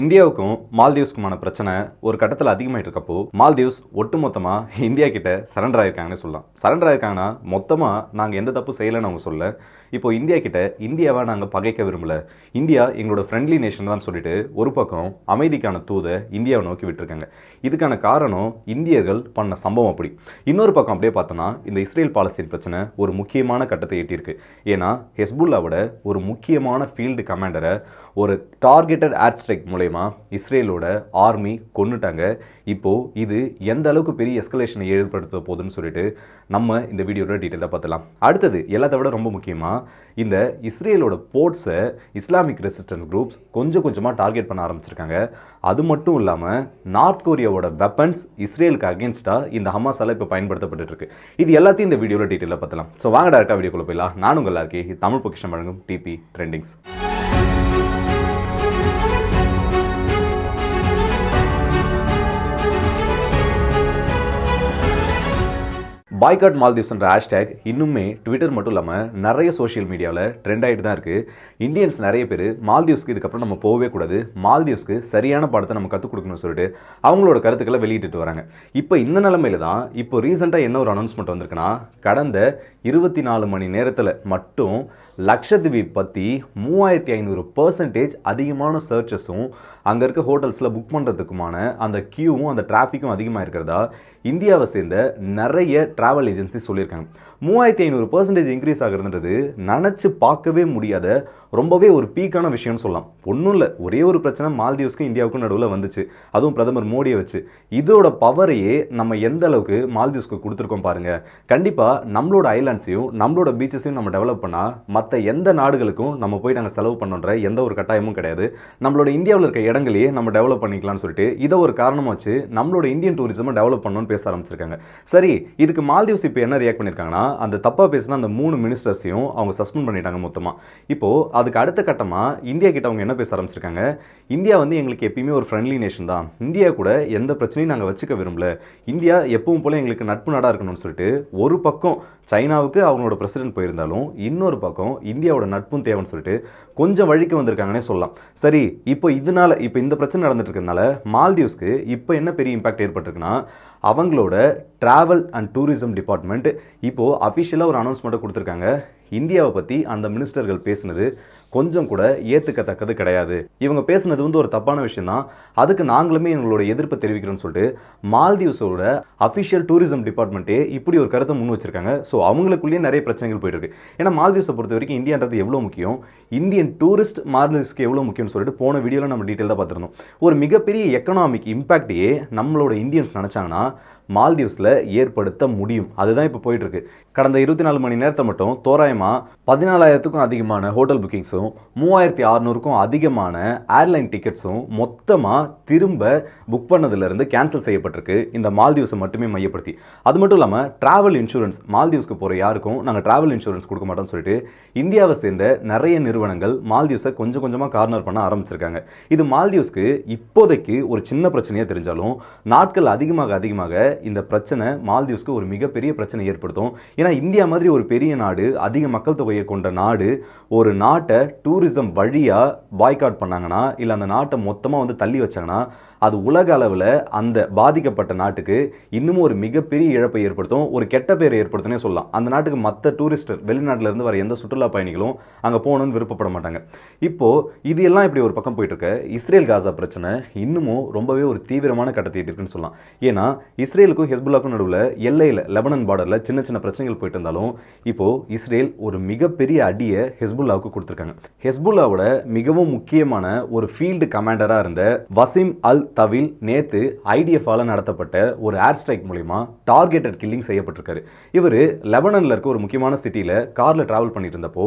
இந்தியாவுக்கும் மால்தீவ்ஸ்க்குமான பிரச்சனை ஒரு கட்டத்தில் அதிகமாயிட்டு இருக்கப்போ மால்தீவ்ஸ் ஒட்டுமொத்தமாக இந்தியா கிட்ட சரண்டர் ஆயிருக்காங்கன்னு சொல்லலாம். சரண்டர் ஆயிருக்காங்கன்னா மொத்தமாக நாங்கள் எந்த தப்பு செய்யலைன்னு அவங்க சொல்ல இப்போ இந்தியா கிட்ட இந்தியாவை நாங்கள் பகைக்க விரும்பல. இந்தியா எங்களோட ஃப்ரெண்ட்லி நேஷன் தான் சொல்லிட்டு ஒரு பக்கம் அமைதிக்கான தூதை இந்தியாவை நோக்கி விட்டுருக்காங்க. இதுக்கான காரணம் இந்தியர்கள் பண்ண சம்பவம் அப்படி. இன்னொரு பக்கம் அப்படியே பார்த்தோன்னா இந்த இஸ்ரேல் பாலஸ்தீன் பிரச்சனை ஒரு முக்கியமான கட்டத்தை எட்டியிருக்கு. ஏன்னா ஹெஸ்புல்லாவோட ஒரு முக்கியமான ஃபீல்டு கமாண்டரை ஒரு டார்கெட்டட் ஏர் ஸ்ட்ரைக் மூலயமா இஸ்ரேலோட ஆர்மி கொண்டுட்டாங்க இப்போது இது எந்த அளவுக்கு பெரிய எஸ்கலேஷனை ஏற்படுத்த போகுதுன்னு சொல்லிட்டு நம்ம இந்த வீடியோவில் டீட்டெயிலாக பார்த்துலாம் அடுத்தது எல்லாத்த விட ரொம்ப முக்கியமாக இந்த இஸ்ரேலோட போர்ட்ஸை இஸ்லாமிக் ரெசிஸ்டன்ஸ் குரூப்ஸ் கொஞ்சம் கொஞ்சமாக டார்கெட் பண்ண ஆரம்பிச்சிருக்காங்க. அது மட்டும் இல்லாமல் நார்த் கொரியாவோட வெப்பன்ஸ் இஸ்ரேலுக்கு அகேன்ஸ்டாக இந்த ஹமாஸால் இப்போ பயன்படுத்தப்பட்டு இருக்கு இது எல்லாத்தையும் இந்த வீடியோவில் டீட்டெயிலாக பார்த்தலாம் ஸோ வாங்க டேரெக்டாக வீடியோக்குள்ளே போயிடலாம். நானும் உங்கள் எல்லாருக்கே தமிழ் பொக்கிஷம் வழங்கும் டிபி ட்ரெண்டிங்ஸ் பாய்காட் மால்தீவ்ஸ்ன்ற ஹேஷ்டேக் இன்னுமே ட்விட்டர் மட்டும் இல்லாமல் நிறைய சோஷியல் மீடியாவில் ட்ரெண்ட் ஆகிட்டு தான் இருக்குது இந்தியன்ஸ் நிறைய பேர் மால்தீவ்ஸ்க்கு இதுக்கப்புறம் நம்ம போகவே கூடாது. மால்தீவ்ஸ்க்கு சரியான படத்தை நம்ம கற்றுக் கொடுக்கணும்னு சொல்லிட்டு அவங்களோட கருத்துக்களை வெளியிட்டு வராங்க. இப்போ இந்த நிலமையில தான் இப்போ ரீசெண்டாக என்ன ஒரு அனௌன்ஸ்மெண்ட் வந்திருக்குன்னா கடந்த இருபத்தி நாலு மணி நேரத்தில் மட்டும் லக்ஷத்வீப் பற்றி மூவாயிரத்தி ஐநூறு பர்சன்டேஜ் அதிகமான சர்ச்சஸும் அங்கே இருக்க ஹோட்டல்ஸில் புக் பண்ணுறதுக்குமான அந்த கியூவும் அந்த டிராஃபிக்கும் அதிகமாக இருக்கிறதா? இந்தியாவை சேர்ந்த நிறைய ட்ராவல் ஏஜென்சி சொல்லியிருக்காங்க. மூவாயிரத்தி ஐநூறு பர்சன்டேஜ் இன்க்ரீஸ் ஆகுறதுன்றது நினச்சி பார்க்கவே முடியாத ரொம்பவே ஒரு பீக்கான விஷயம்னு சொல்லலாம். ஒன்றும் இல்லை ஒரே ஒரு பிரச்சனை மால்தீவ்ஸ்க்கும் இந்தியாவுக்கும் நடுவில் வந்துச்சு. அதுவும் பிரதமர் மோடியை வச்சு. இதோட பவரையே நம்ம எந்த அளவுக்கு மால்தீவ்ஸ்க்கு கொடுத்துருக்கோம் பாருங்கள் கண்டிப்பாக நம்மளோட ஐலாண்ட்ஸையும் நம்மளோட பீச்சஸையும் நம்ம டெவலப் பண்ணால் மற்ற எந்த நாடுகளுக்கும் நம்ம போய் நாங்கள் செலவு பண்ணுன்ற எந்த ஒரு கட்டாயமும் கிடையாது. நம்மளோட இந்தியாவில் இருக்க இடங்களையே நம்ம டெவலப் பண்ணிக்கலாம்னு சொல்லிட்டு இதை ஒரு காரணமாக வச்சு நம்மளோட இந்தியன் டூரிசமை டெவலப் பண்ணணும்னு பேச ஆரம்பிச்சிருக்காங்க. சரி இதுக்கு மால்தீவ்ஸ் இப்போ என்ன ரியாக்ட் பண்ணியிருக்காங்கன்னா அந்த தப்பாக பேசின அந்த மூணு மினிஸ்டர்ஸையும் அவங்க சஸ்பெண்ட் பண்ணிட்டாங்க மொத்தமாக இப்போது அதுக்கு அடுத்த கட்டமாக இந்தியா கிட்ட அவங்க என்ன பேச ஆரம்பிச்சிருக்காங்க? இந்தியா வந்து எங்களுக்கு எப்பயுமே ஒரு ஃப்ரெண்ட்லி நேஷன் தான். இந்தியா கூட எந்த பிரச்சனையும் நாங்கள் வச்சுக்க விரும்பல. இந்தியா எப்பவும் போல எங்களுக்கு நட்பு நாடாக இருக்கணும்னு சொல்லிட்டு ஒரு பக்கம் சைனாவுக்கு அவங்களோட பிரசிடென்ட் போயிருந்தாலும் இன்னொரு பக்கம் இந்தியாவோட நட்பும் தேவைன்னு சொல்லிட்டு கொஞ்சம் வழிக்கு வந்திருக்காங்கன்னே சொல்லலாம். சரி இப்போ இதனால இப்போ இந்த பிரச்சனை நடந்துட்டு இருக்கிறதுனால மால்தீவ்ஸ்க்கு இப்போ என்ன பெரிய இம்பாக்ட் ஏற்பட்டிருக்குன்னா அவங்களோட ட்ராவல் அண்ட் டூரிசம் டிபார்ட்மெண்ட் இப்போது அஃபிஷியலாக ஒரு அனௌன்ஸ்மெண்ட்டை கொடுத்துருக்காங்க. இந்தியாவை பற்றி அந்த மினிஸ்டர்கள் பேசுனது கொஞ்சம் கூட ஏற்றுக்கத்தக்கது கிடையாது. இவங்க பேசுனது வந்து ஒரு தப்பான விஷயம் தான் அதுக்கு நாங்களுமே எங்களோட எதிர்ப்பை தெரிவிக்கிறோம்னு சொல்லிட்டு மால்தீவ்ஸோட அஃபிஷியல் டூரிசம் டிபார்ட்மெண்ட்டே இப்படி ஒரு கருத்தை முன் வச்சிருக்காங்க. ஸோ அவங்களுக்குள்ளேயே நிறைய பிரச்சனைகள் போயிட்டு இருக்கு ஏன்னா மால்தீவ்ஸை பொறுத்த வரைக்கும் இந்தியான்றது எவ்வளோ முக்கியம்? இந்தியன் டூரிஸ்ட் மால்தீவ்ஸ்க்கு எவ்வளோ முக்கியம்னு சொல்லிட்டு போன வீடியோவில் நம்ம டீட்டெயிலாக பார்த்துருந்தோம். ஒரு மிகப்பெரிய எக்கனாமிக் இம்பாக்டையே நம்மளோட இந்தியன்ஸ் நினச்சாங்கன்னா மால்தீவ்ஸில் ஏற்படுத்த முடியும். அதுதான் இப்போ போயிட்டு இருக்கு கடந்த இருபத்தி நாலு மணி நேரத்தை மட்டும் தோராயமாக பதினாலாயிரத்துக்கும் அதிகமான ஹோட்டல் புக்கிங்ஸ் டிக்கெட்ஸும் மூவாயிரத்தி அறநூறுக்கும் அதிகமான ஏர்லைன் டிக்கெட்ஸும் மொத்தமாக திரும்ப புக் பண்ணதுலேருந்து கேன்சல் செய்யப்பட்டிருக்கு. இந்த மால்தீவ்ஸை மட்டுமே மையப்படுத்தி. அது மட்டும் இல்லாமல் ட்ராவல் இன்சூரன்ஸ் மால்தீவ்ஸ்க்கு போகிற யாருக்கும் நாங்கள் ட்ராவல் இன்சூரன்ஸ் கொடுக்க மாட்டோம்னு சொல்லிட்டு இந்தியாவை சேர்ந்த நிறைய நிறுவனங்கள் மால்தீவ்ஸை கொஞ்சம் கொஞ்சமாக கார்னர் பண்ண ஆரம்பிச்சிருக்காங்க. இது மால்தீவ்ஸ்க்கு இப்போதைக்கு ஒரு சின்ன பிரச்சனையாக தெரிஞ்சாலும் நாட்கள் அதிகமாக அதிகமாக இந்த பிரச்சனை மால்தீவ்ஸ்க்கு ஒரு மிகப்பெரிய பிரச்சனை ஏற்படுத்தும். ஏன்னா இந்தியா மாதிரி ஒரு பெரிய நாடு அதிக மக்கள் தொகையை கொண்ட நாடு ஒரு நாட்டை டூரிசம் வழியாக பாய்காட் பண்ணாங்கன்னா இல்லை அந்த நாட்டை மொத்தமாக வந்து தள்ளி வச்சாங்கன்னா அது உலக அளவில் அந்த பாதிக்கப்பட்ட நாட்டுக்கு இன்னமும் ஒரு மிகப்பெரிய இழப்பை ஏற்படுத்தும் ஒரு கெட்ட பேரை ஏற்படுத்துனே சொல்லலாம். அந்த நாட்டுக்கு மற்ற டூரிஸ்டர் வெளிநாட்டிலேருந்து வர எந்த சுற்றுலா பயணிகளும் அங்கே போகணும்னு விருப்பப்பட மாட்டாங்க. இப்போது இது எல்லாம் இப்படி ஒரு பக்கம் போயிட்டு இருக்க. இஸ்ரேல் காசா பிரச்சனை இன்னமும் ரொம்பவே ஒரு தீவிரமான கட்டத்தை இருக்குன்னு சொல்லலாம். ஏன்னா இஸ்ரேலுக்கும் ஹெஸ்புல்லாக்கும் நடுவில் எல்லையில் லெபனன் பார்டரில் சின்ன சின்ன பிரச்சனைகள் போயிட்டு இருந்தாலும் இப்போது இஸ்ரேல் ஒரு மிகப்பெரிய அடியை ஹெஸ்புல்லாவுக்கு கொடுத்துருக்காங்க. ஹெஸ்புல்லாவோட மிகவும் முக்கியமான ஒரு ஃபீல்டு கமாண்டராக இருந்த வசிம் அல் தவில் நேத்து ஐடிஎஃபால நடத்தப்பட்ட ஒரு ஏர் ஸ்ட்ரைக் மூலிமா டார்கெட்டட் கில்லிங் செய்யப்பட்டிருக்காரு. இவர் லெபனனில் இருக்க ஒரு முக்கியமான சிட்டியில் காரில் ட்ராவல் பண்ணிட்டு இருந்தப்போ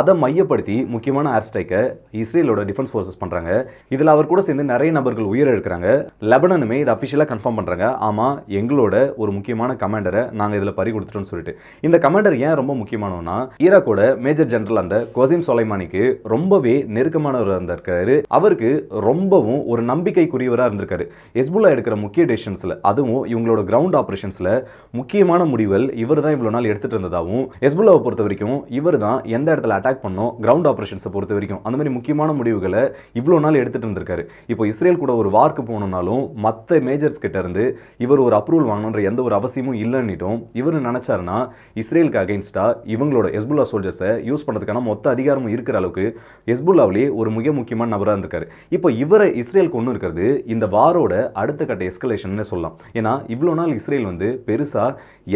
அதை மையப்படுத்தி முக்கியமான ஏர் ஸ்ட்ரைக்கை இஸ்ரேலோட டிஃபென்ஸ் ஃபோர்ஸஸ் பண்ணுறாங்க இதில் அவர் கூட சேர்ந்து நிறைய நபர்கள் உயிரிழக்கிறாங்க லெபனனுமே இதை அஃபிஷியலாக கன்ஃபார்ம் பண்ணுறாங்க ஆமாம் எங்களோட ஒரு முக்கியமான கமாண்டரை நாங்கள் இதில் பறி கொடுத்துட்டோம்னு சொல்லிட்டு. இந்த கமாண்டர் ஏன் ரொம்ப முக்கியமானவனா ஈராக்கோட மேஜர் ஜெனரல் அந்த கொசிம் சொலைமானிக்கு ரொம்பவே நெருக்கமானவர் இருந்திருக்காரு. அவருக்கு ரொம்பவும் ஒரு நம்பிக்கைக்குரியவர் தலைவராக இருந்திருக்காரு. ஹெஸ்புல்லா எடுக்கிற முக்கிய டெசிஷன்ஸில் அதுவும் இவங்களோட கிரவுண்ட் ஆப்ரேஷன்ஸில் முக்கியமான முடிவுகள் இவர் தான் இவ்வளோ நாள் எடுத்துட்டு இருந்ததாகவும் ஹெஸ்புல்லாவை பொறுத்த வரைக்கும் இவர் தான் எந்த இடத்துல அட்டாக் பண்ணோம் கிரவுண்ட் ஆப்ரேஷன்ஸை பொறுத்த வரைக்கும். அந்த மாதிரி முக்கியமான முடிவுகளை இவ்வளோ நாள் எடுத்துட்டு இருந்திருக்காரு. இப்போ இஸ்ரேல் கூட ஒரு வார்க்கு போகணுன்னாலும் மற்ற மேஜர்ஸ் கிட்ட இருந்து இவர் ஒரு அப்ரூவல் வாங்கணுன்ற எந்த ஒரு அவசியமும் இல்லைன்னுட்டும் இவர் நினச்சாருன்னா இஸ்ரேலுக்கு அகைன்ஸ்டாக இவங்களோட ஹெஸ்புல்லா சோல்ஜர்ஸை யூஸ் பண்ணுறதுக்கான மொத்த அதிகாரமும் இருக்கிற அளவுக்கு ஹெஸ்புல்லாவிலே ஒரு மிக முக்கியமான நபராக இருந்திருக்காரு. இப்போ இவரை இஸ்ரேல் கொண்டு இருக்கிறது இந்த வாரோட அடுத்த கட்ட எஸ்கலேஷன் சொல்லலாம். ஏன்னா இவ்வளோ நாள் இஸ்ரேல் வந்து பெருசாக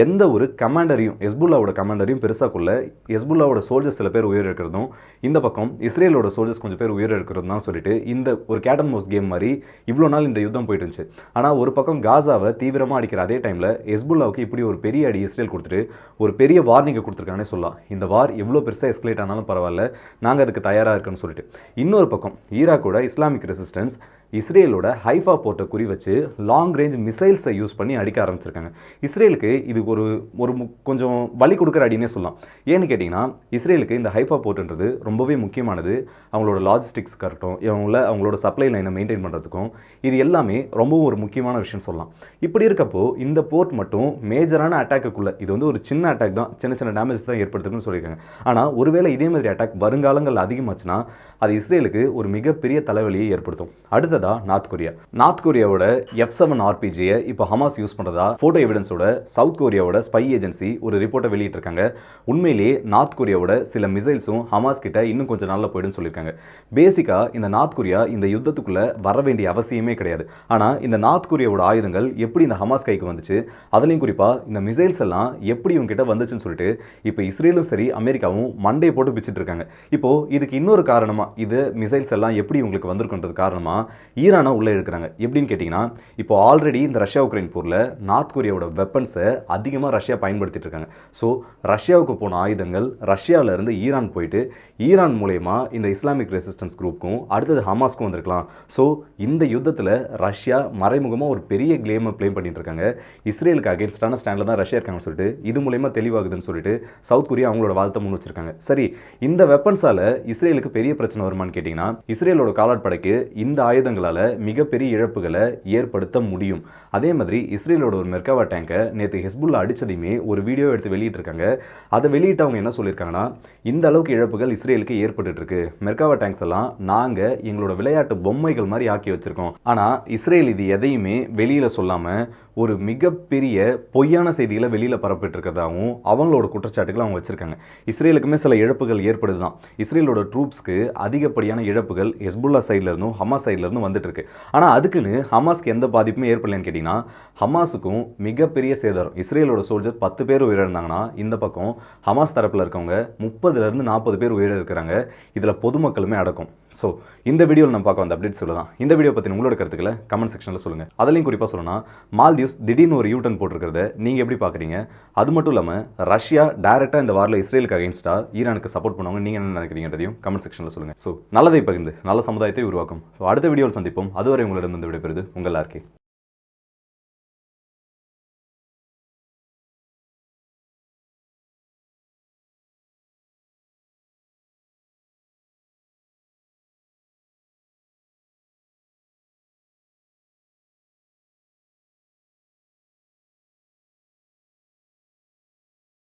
எந்த ஒரு கமாண்டரையும் ஹெஸ்புல்லாவோட கமாண்டரையும் பெருசாக கொள்ள ஹெஸ்புல்லாவோட சோல்ஜர்ஸ் சில பேர் உயிர் இருக்கிறதும் இந்த பக்கம் இஸ்ரேலோட சோல்ஜர்ஸ் கொஞ்சம் பேர் உயிர் தான் சொல்லிட்டு இந்த ஒரு கேட்டன் மோஸ் கேம் மாதிரி இவ்வளோ நாள் இந்த யுத்தம் போயிட்டு இருந்துச்சு. ஆனால் ஒரு பக்கம் காசாவை தீவிரமாக அடிக்கிற அதே டைமில் ஹெஸ்புல்லாவுக்கு இப்படி ஒரு பெரிய அடி இஸ்ரேல் கொடுத்துட்டு ஒரு பெரிய வார்னிங்கை கொடுத்துருக்காங்கன்னு சொல்லலாம். இந்த வார் எவ்வளோ பெருசாக எஸ்கலேட் ஆனாலும் பரவாயில்ல. நாங்கள் அதுக்கு தயாராக இருக்கோன்னு சொல்லிட்டு. இன்னொரு பக்கம் ஈராக்கோட இஸ்லாமிக் ரெசிஸ்டன்ஸ் இஸ்ரேலோட ஹைஃபா போர்ட்டை குறி வச்சு லாங் ரேஞ்ச் மிசைல்ஸை யூஸ் பண்ணி அடிக்க ஆரம்பிச்சிருக்காங்க. இஸ்ரேலுக்கு இது ஒரு ஒரு கொஞ்சம் வழி கொடுக்குற அடினே சொல்லலாம். ஏன்னு கேட்டிங்கன்னா இஸ்ரேலுக்கு இந்த ஹைஃபா போர்ட்டுன்றது ரொம்பவே முக்கியமானது. அவங்களோட லாஜிஸ்டிக்ஸ்க்காக இருக்கட்டும் இவங்கள அவங்களோட சப்ளை லைனை மெயின்டைன் பண்ணுறதுக்கும் இது எல்லாமே ரொம்பவும் ஒரு முக்கியமான விஷயம் சொல்லலாம். இப்படி இருக்கப்போ இந்த போர்ட் மட்டும் மேஜரான அட்டாக்குக்குள்ளே இது வந்து ஒரு சின்ன அட்டாக் தான் சின்ன சின்ன டேமேஜ் தான் ஏற்படுத்துதுன்னு சொல்லியிருக்காங்க. ஆனால் ஒருவேளை இதே மாதிரி அட்டாக் வருங்காலங்கள் அதிகமாச்சுன்னா அது இஸ்ரேலுக்கு ஒரு மிகப்பெரிய தலைவலியை ஏற்படுத்தும். அடுத்தது நார்த் கொரியா? நார்த் கொரியாவோட எஃப் செவன் ஆர்பிஜியை இப்போ ஹமாஸ் யூஸ் பண்ணுறதா ஃபோட்டோ எவிடன்ஸோட சவுத் கொரியாவோட ஸ்பை ஏஜென்சி ஒரு ரிப்போர்ட்டை வெளியிட்டிருக்காங்க. உண்மையிலேயே நார்த் கொரியாவோட சில மிசைல்ஸும் ஹமாஸ் கிட்ட இன்னும் கொஞ்சம் நாளில் போயிடும்னு சொல்லியிருக்காங்க. பேசிக்காக இந்த நார்த் கொரியா இந்த யுத்தத்துக்குள்ளே வர வேண்டிய அவசியமே கிடையாது. ஆனால் இந்த நார்த் கொரியாவோட ஆயுதங்கள் எப்படி இந்த ஹமாஸ் கைக்கு வந்துச்சு? அதுலேயும் குறிப்பாக இந்த மிசைல்ஸ் எல்லாம் எப்படி இவங்க கிட்ட வந்துச்சுன்னு சொல்லிட்டு இப்போ இஸ்ரேலும் சரி அமெரிக்காவும் மண்டே போட்டு பிச்சுட்டு இருக்காங்க. இப்போ இதுக்கு இன்னொரு காரணமாக இது மிசைல்ஸ் எல்லாம் எப்படி இவங்களுக்கு வந்திருக்குன்றது காரணமாக ஈரானை உள்ளே இழுக்கிறாங்க. எப்படின்னு கேட்டிங்கன்னா இப்போ ஆல்ரெடி இந்த ரஷ்யா உக்ரைன் போரில் நார்த் கொரியாவோட வெப்பன்ஸை அதிகமாக ரஷ்யா பயன்படுத்திட்டு இருக்காங்க. ஸோ ரஷ்யாவுக்கு போன ஆயுதங்கள் ரஷ்யாவிலேருந்து இருந்து ஈரான் போயிட்டு ஈரான் மூலயமா இந்த இஸ்லாமிக் ரெசிஸ்டன்ஸ் குரூப்புக்கும் அடுத்தது ஹமாஸ்க்கும் வந்திருக்கலாம். ஸோ இந்த யுத்தத்தில் ரஷ்யா மறைமுகமாக ஒரு பெரிய கிளேமை ப்ளே பண்ணிட்டு இருக்காங்க. இஸ்ரேலுக்கு அகேன்ஸ்டான ஸ்டாண்டில் தான் ரஷ்யா இருக்காங்கன்னு சொல்லிட்டு இது மூலயமா தெளிவாகுதுன்னு சொல்லிட்டு சவுத் கொரியா அவங்களோட வாதத்தை முன் வச்சிருக்காங்க. சரி இந்த வெப்பன்ஸால இஸ்ரேலுக்கு பெரிய பிரச்சனை வருமான்னு கேட்டிங்கன்னா இஸ்ரேலோட காலாட்படைக்கு இந்த ஆயுதங்களால் மிகப்பெரிய இழப்புகளை ஏற்படுத்த முடியும். அதே மாதிரி இஸ்ரேலோட ஒரு மெர்காவா டேங்கை நேற்று ஹெஸ்புல்லா அடித்ததையுமே ஒரு வீடியோ எடுத்து வெளியிட்டிருக்காங்க. அதை வெளியிட்டவங்க என்ன சொல்லியிருக்காங்கன்னா இந்த அளவுக்கு இழப்புகள் இஸ்ரேலுக்கு ஏற்பட்டுருக்கு மெர்காவா டேங்க்ஸ் எல்லாம் நாங்கள் எங்களோட விளையாட்டு பொம்மைகள் மாதிரி ஆக்கி வச்சிருக்கோம். ஆனால் இஸ்ரேல் இது எதையுமே வெளியில சொல்லாம ஒரு மிகப்பெரிய பொய்யான செய்திகளை வெளியில் பரப்பிட்டுருக்கிறதாகவும் அவங்களோட குற்றச்சாட்டுகளை அவங்க வச்சிருக்காங்க. இஸ்ரேலுக்குமே சில இழப்புகள் ஏற்படுது தான் இஸ்ரேலோட ட்ரூப்ஸ்க்கு அதிகப்படியான இழப்புகள் ஹெஸ்புல்லா சைட்லேருந்தும் இருந்தும் சைட்லேருந்தும் சைட்ல வந்துட்டுருக்கு. வந்துட்டு இருக்கு ஆனால் அதுக்குன்னு ஹமாஸ்க்கு எந்த பாதிப்புமே ஏற்படலைன்னு கேட்டிங்கன்னா ஹமாஸுக்கும் மிகப்பெரிய சேதாரம். இஸ்ரேலோட சோல்ஜர் பத்து பேர் உயிரிழந்தாங்கன்னா இந்த பக்கம் ஹமாஸ் தரப்பில் இருக்கவங்க முப்பதுல இருந்து நாற்பது பேர் உயிரிழக்கிறாங்க இதில் பொதுமக்களுமே அடக்கும். ஸோ இந்த வீடியோவில் நம்ம பார்க்க வந்த அப்டேட் சொல்லலாம். இந்த வீடியோ பற்றி உங்களோட கருத்துக்களை கமெண்ட் செக்ஷனில் சொல்லுங்கள் அதுலேயும் குறிப்பாக சொல்லணும்னா மால்தீவ்ஸ் திடீர்னு ஒரு யூட்டன் போட்டிருக்கிறத நீங்கள் எப்படி பார்க்குறீங்க? அது மட்டும் இல்லாமல் ரஷ்யா டைரெக்டாக இந்த வாரில் இஸ்ரேலுக்கு அகைன்ஸ்டாக ஈரானுக்கு சப்போர்ட் பண்ணுவாங்க நீங்கள் என்ன நினைக்கிறீங்கன்றதையும் கமெண்ட் செக்ஷனில் சொல்லுங்கள் ஸோ நல்லதை பகிர்ந்து நல்ல சமுதாயத்தை உருவாக்கும். ஸோ அடுத்த வீடியோவில் சந்திப்போம். அதுவரை உங்களிடம் வந்து விடைபெறுது உங்கள் ஆர்கே